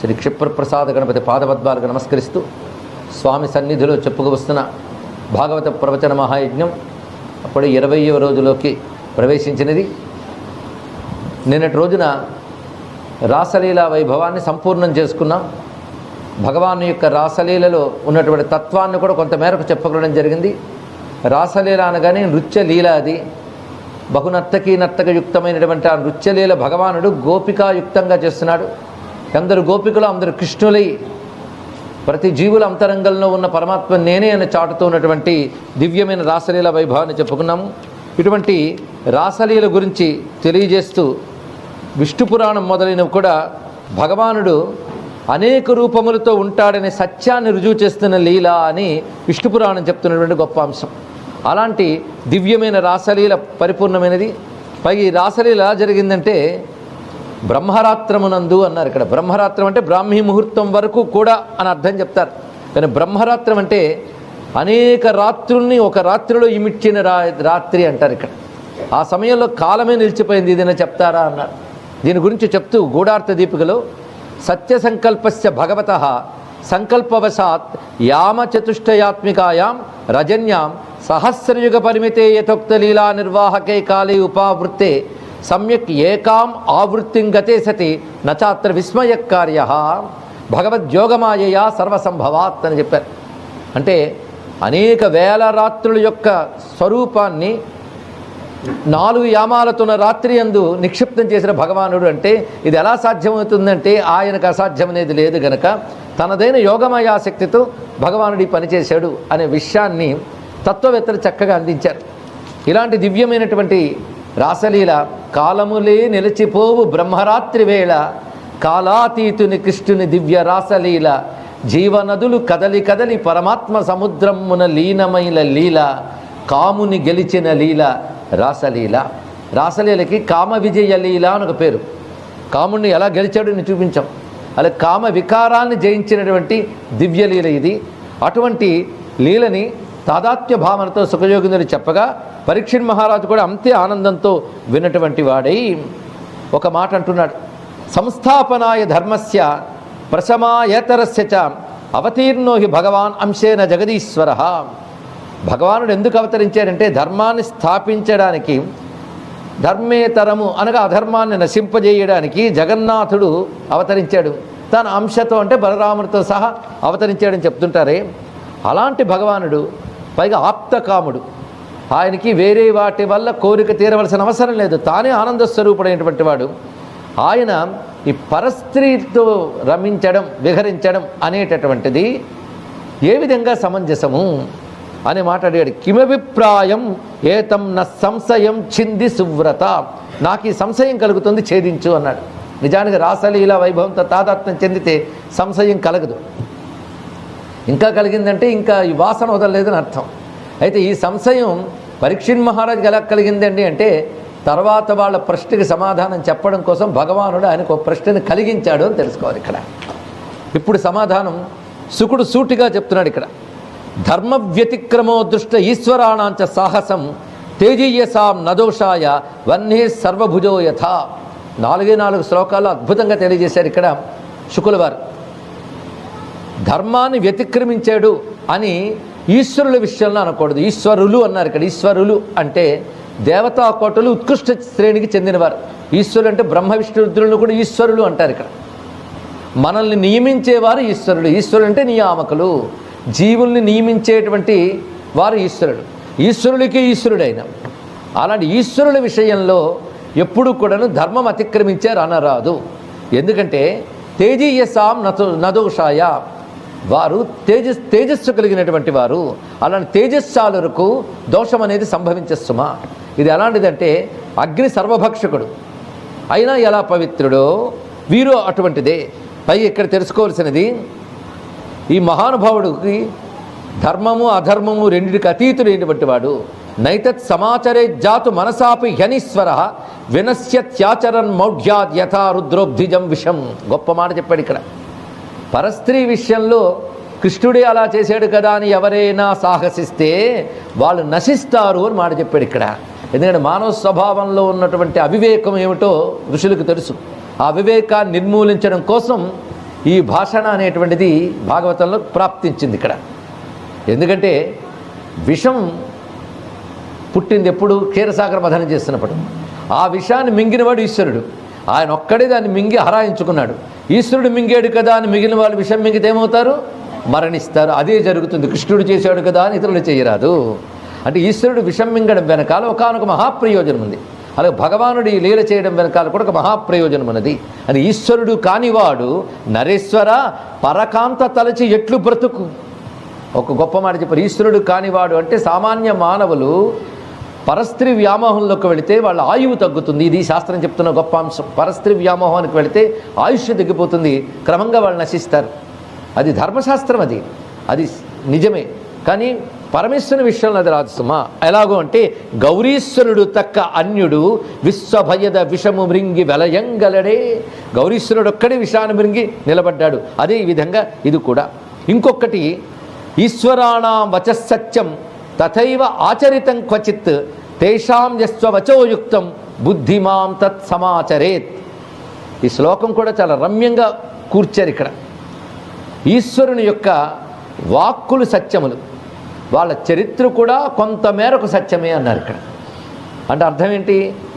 శ్రీ క్షిప్రప్రసాద గణపతి పాదపద్మాలకు నమస్కరిస్తూ స్వామి సన్నిధిలో చెప్పుకు వస్తున్న భాగవత ప్రవచన మహాయజ్ఞం అప్పుడు ఇరవయవ రోజులోకి ప్రవేశించినది. నిన్నటి రోజున రాసలీలా వైభవాన్ని సంపూర్ణం చేసుకున్నాం. భగవాన్ యొక్క రాసలీలలో ఉన్నటువంటి తత్వాన్ని కూడా కొంతమేరకు చెప్పుకోవడం జరిగింది. రాసలీల అనగానే నృత్యలీల అది. బహునర్తకి నర్తక యుక్తమైనటువంటి ఆ నృత్యలీల భగవానుడు గోపికాయుక్తంగా చేస్తున్నాడు. అందరు గోపికలు అందరు కృష్ణులై ప్రతి జీవుల అంతరంగంలో ఉన్న పరమాత్మ నేనే అని చాటుతూ ఉన్నటువంటి దివ్యమైన రాసలీల వైభవాన్ని చెప్పుకున్నాము. ఇటువంటి రాసలీల గురించి తెలియజేస్తూ విష్ణు పురాణం మొదలైనవి కూడా భగవానుడు అనేక రూపములతో ఉంటాడనే సత్యాన్ని రుజువు చేస్తున్న లీల అని విష్ణు పురాణం చెప్తున్నటువంటి గొప్ప అంశం. అలాంటి దివ్యమైన రాసలీల పరిపూర్ణమైనది. పైగా ఈ రాసలీల జరిగిందంటే బ్రహ్మరాత్రమునందు అన్నారు ఇక్కడ. బ్రహ్మరాత్రం అంటే బ్రాహ్మీ ముహూర్తం వరకు కూడా అని అర్థం చెప్తారు. కానీ బ్రహ్మరాత్రం అంటే అనేక రాత్రుల్ని ఒక రాత్రిలో ఇమిడ్చిన రా రాత్రి అంటారు ఇక్కడ. ఆ సమయంలో కాలమే నిలిచిపోయింది ఏదైనా చెప్తారా అన్నారు. దీని గురించి చెప్తూ గూఢార్థ దీపికలో సత్య సంకల్పస్య భగవత సంకల్పవశాత్ యామ చతుష్టయాత్మికాయాం రజన్యాం సహస్రయుగ పరిమితే యథోక్త లీలా నిర్వాహకే కాలే ఉపావృత్తే సమ్యక్ ఏకాం ఆవృత్తిం గతే సతి నచాత్ర విస్మయకార్య భగవద్యోగమాయయా సర్వసంభవాత్ అని చెప్పారు. అంటే అనేక వేల రాత్రుల యొక్క స్వరూపాన్ని నాలుగు యామాలతోన రాత్రి అందు నిక్షిప్తం చేసిన భగవానుడు అంటే ఇది ఎలా సాధ్యమవుతుందంటే ఆయనకు అసాధ్యం అనేది లేదు గనక తనదైన యోగమయాశక్తితో భగవానుడి పనిచేశాడు అనే విషయాన్ని తత్వవేత్తలు చక్కగా అందించారు. ఇలాంటి దివ్యమైనటువంటి రాసలీల కాలములే నిలిచిపోవు బ్రహ్మరాత్రి వేళ. కాలాతీతుని కృష్ణుని దివ్య రాసలీల జీవనదులు కదలి కదలి పరమాత్మ సముద్రమున లీనమైన లీల. కాముని గెలిచిన లీల రాసలీల. రాసలీలకి కామ విజయ లీల అని ఒక పేరు. కాముణ్ణి ఎలా గెలిచాడో అని చూపించాం. అలా కామ వికారాన్ని జయించినటువంటి దివ్యలీల ఇది. అటువంటి లీలని తాదాత్మ్య భావనతో సుఖయోగిందని చెప్పగా పరీక్షణ్ మహారాజు కూడా అంతే ఆనందంతో విన్నటువంటి వాడై ఒక మాట అంటున్నాడు. సంస్థాపనాయ ధర్మస్య ప్రశమాయతరస్య చ అవతీర్ణో హి భగవాన్ అంశేన జగదీశ్వర. భగవానుడు ఎందుకు అవతరించాడంటే ధర్మాన్ని స్థాపించడానికి ధర్మేతరము అనగా అధర్మాన్ని నశింపజేయడానికి జగన్నాథుడు అవతరించాడు. తన అంశతో అంటే బలరాముడితో సహా అవతరించాడని చెప్తుంటారే. అలాంటి భగవానుడు పైగా ఆప్తకాముడు. ఆయనకి వేరే వాటి వల్ల కోరిక తీరవలసిన అవసరం లేదు. తానే ఆనంద స్వరూపుడైనటువంటి వాడు. ఆయన ఈ పరస్త్రీతో రమించడం విహరించడం అనేటటువంటిది ఏ విధంగా సమంజసము? అని మాట్లాడాడు కిమభిప్రాయం ఏతం న సంశయం చింది సువ్రత. నాకు ఈ సంశయం కలుగుతుంది ఛేదించు అన్నాడు. నిజానికి రాసలీల వైభవంతో తాదాత్మ్యం చెందితే సంశయం కలగదు. ఇంకా కలిగిందంటే ఇంకా ఈ వాసన వదలలేదని అర్థం. అయితే ఈ సంశయం పరీక్షణ్ మహారాజ్ ఎలా కలిగిందండి అంటే తర్వాత వాళ్ళ ప్రశ్నకి సమాధానం చెప్పడం కోసం భగవానుడు ఆయనకు ఒక ప్రశ్నని కలిగించాడు అని తెలుసుకోవాలి ఇక్కడ. ఇప్పుడు సమాధానం సుకుడు సూటిగా చెప్తున్నాడు ఇక్కడ. ధర్మ వ్యతిక్రమో దృష్ట ఈశ్వరాణాంచ సాహసం తేజీయసాం నదోషాయ వన్నే సర్వభుజో యథ. నాలుగే నాలుగు శ్లోకాలు అద్భుతంగా తెలియజేశారు ఇక్కడ శుకులవారు. ధర్మాన్ని వ్యతిక్రమించాడు అని ఈశ్వరుల విషయంలో అనకూడదు. ఈశ్వరులు అన్నారు ఇక్కడ. ఈశ్వరులు అంటే దేవతా కోటలు ఉత్కృష్ట శ్రేణికి చెందినవారు. ఈశ్వరులు అంటే బ్రహ్మ విష్ణు రుద్రులను కూడా ఈశ్వరులు అంటారు ఇక్కడ. మనల్ని నియమించేవారు ఈశ్వరుడు ఈశ్వరుడు అంటే నియామకులు. జీవుల్ని నియమించేటువంటి వారు ఈశ్వరుడు. ఈశ్వరుడికి ఈశ్వరుడైన. అలాంటి ఈశ్వరుల విషయంలో ఎప్పుడు కూడాను ధర్మం అతిక్రమించారు అనరాదు. ఎందుకంటే తేజీయసాం నతో నదోషాయ. వారు తేజస్ తేజస్సు కలిగినటువంటి వారు. అలాంటి తేజస్సాలకు దోషం అనేది సంభవించస్తుమా? ఇది ఎలాంటిదంటే అగ్ని సర్వభక్షకుడు. అయినా ఎలా పవిత్రుడో వీరు అటువంటిదే. పై ఇక్కడ తెలుసుకోవాల్సినది ఈ మహానుభావుడికి ధర్మము అధర్మము రెండింటికి అతీతుడైనటువంటి వాడు. నైతత్ సమాచరే జాతు మనసాపి హ్యనీశ్వర వినశ్యత్యాచరన్ మౌఢ్యాద్ యథా రుద్రోబ్ధిజం విషం. గొప్ప మాట చెప్పాడు ఇక్కడ. పరస్త్రీ విషయంలో కృష్ణుడే అలా చేశాడు కదా అని ఎవరైనా సాహసిస్తే వాళ్ళు నశిస్తారు అని మాట చెప్పాడు ఇక్కడ. ఎందుకంటే మానవ స్వభావంలో ఉన్నటువంటి అవివేకం ఏమిటో ఋషులకు తెలుసు. ఆ అవివేకాన్ని నిర్మూలించడం కోసం ఈ భాషణ అనేటువంటిది భాగవతంలో ప్రాప్తించింది ఇక్కడ. ఎందుకంటే విషం పుట్టింది ఎప్పుడు? క్షీరసాగర మథనం చేస్తున్నప్పుడు. ఆ విషాన్ని మింగినవాడు ఈశ్వరుడు. ఆయన ఒక్కడే దాన్ని మింగి హరాయించుకున్నాడు. ఈశ్వరుడు మింగాడు కదా అని మిగిలిన వాళ్ళు విషం మింగితే ఏమవుతారు? మరణిస్తారు. అదే జరుగుతుంది. కృష్ణుడు చేశాడు కదా అని ఇతరులు చేయరాదు. అంటే ఈశ్వరుడు విషం మింగడం వెనకాల ఒకనొక మహాప్రయోజనం ఉంది. అలాగే భగవానుడు ఈ లీల చేయడం వెనకాల కూడా ఒక మహాప్రయోజనం ఉన్నది. అని ఈశ్వరుడు కానివాడు నరేశ్వర పరకాంత తలచి ఎట్లు బ్రతుకు. ఒక గొప్ప మాట చెప్పారు. ఈశ్వరుడు కానివాడు అంటే సామాన్య మానవులు పరస్త్రీ వ్యామోహంలోకి వెళితే వాళ్ళ ఆయువు తగ్గుతుంది. ఇది శాస్త్రం చెప్తున్న గొప్ప అంశం. పరస్త్రీ వ్యామోహానికి వెళితే ఆయుష్ తగ్గిపోతుంది. క్రమంగా వాళ్ళు నశిస్తారు. అది ధర్మశాస్త్రం అది. అది నిజమే. కానీ పరమేశ్వరుని విషయంలో అది రాదు సుమా. ఎలాగో అంటే గౌరీశ్వరుడు తక్క అన్యుడు విశ్వభయద విషము మృంగి వెలయంగలడే. గౌరీశ్వరుడు ఒక్కడే విషాన్ని మృంగి నిలబడ్డాడు. అదే ఈ విధంగా ఇది కూడా. ఇంకొకటి ఈశ్వరాణం వచస్సత్యం తథైవ ఆచరితం క్వచిత్ తేషాం యస్వవచోయుక్తం బుద్ధిమాం తత్ సమాచరేత్. ఈ శ్లోకం కూడా చాలా రమ్యంగా కూర్చారు ఇక్కడ. ఈశ్వరుని యొక్క వాక్కులు సత్యములు. వాళ్ళ చరిత్ర కూడా కొంతమేరకు సత్యమే అన్నారు ఇక్కడ. అంటే అర్థం ఏంటి?